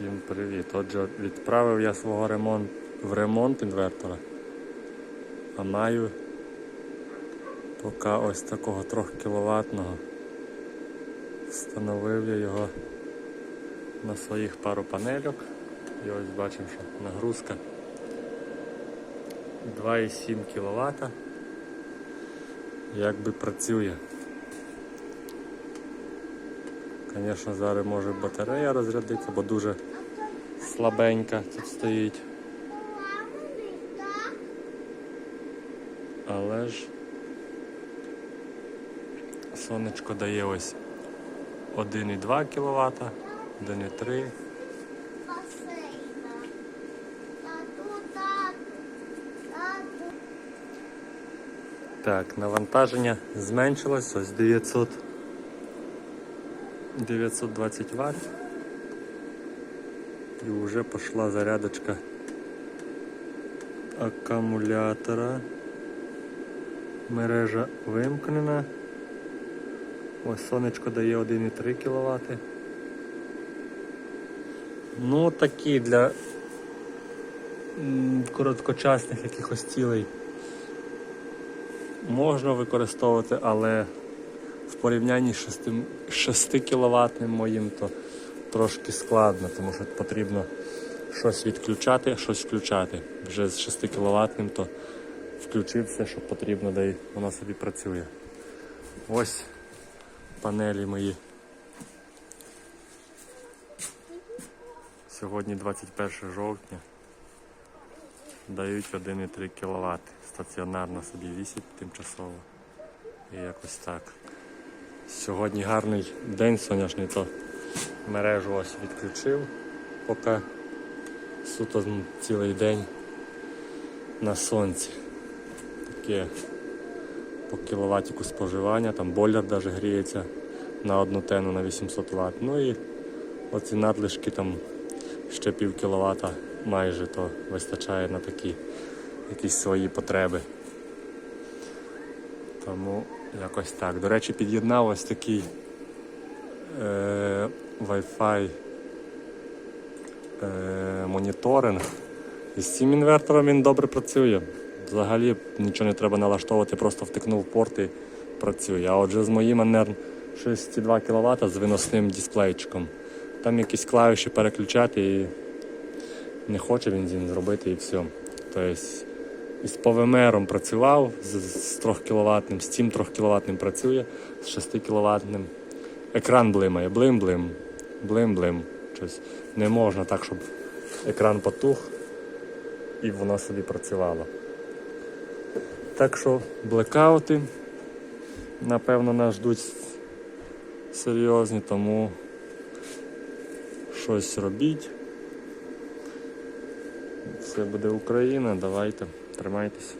Всім привіт. Отже, відправив я свого ремонт в ремонт інвертора, а маю поки ось такого 3 кіловатного. Встановив я його на своїх пару панельок. І ось бачимо, що нагрузка 2,7 кВт. Якби працює. Звісно, зараз може батарея розрядитися, бо дуже слабенька тут стоїть. Але ж сонечко дає ось 1,2 кВт, 1,3. Так, навантаження зменшилось, ось 900, 920 Вт. І вже пішла зарядочка акумулятора. Мережа вимкнена. Ось сонечко дає 1,3 кВт. Ну, такі для короткочасних якихось цілей можна використовувати, але в порівнянні з 6, 6 кВт моїм то трошки складно, тому що потрібно щось відключати, щось включати. Вже з 6 кВт то включив все, що потрібно, й воно собі працює. Ось панелі мої. Сьогодні 21 жовтня. Дають 1,3 кВт. Стаціонарно собі вісять тимчасово. І якось так. Сьогодні гарний день сонячний, то мережу ось відключив, поки суто цілий день на сонці. Таке по кіловатіку споживання, там бойлер навіть гріється на одну тену на 800 Вт. Ну і оці надлишки там ще пів кіловата майже то вистачає на такі якісь свої потреби. Тому якось так. До речі, під'єднав ось такий е, Wi-Fi е, моніторинг. І з цим інвертором він добре працює. Взагалі нічого не треба налаштовувати, просто втикнув порт і працює. А отже з моїм Anern 6,2 кВт з виносним дисплейчиком. Там якісь клавіші переключати і не хоче він зробити і все. Тобто із ПВМРом працював з, з 3 кВт, з цим 3 кВт працює, з 6 кВт. Екран блимає, блим-блим, блим-блим. Не можна так, щоб екран потух і воно собі працювало. Так що блекаути, напевно, нас ждуть серйозні, тому щось робіть. Все буде Україна, давайте, тримайтесь.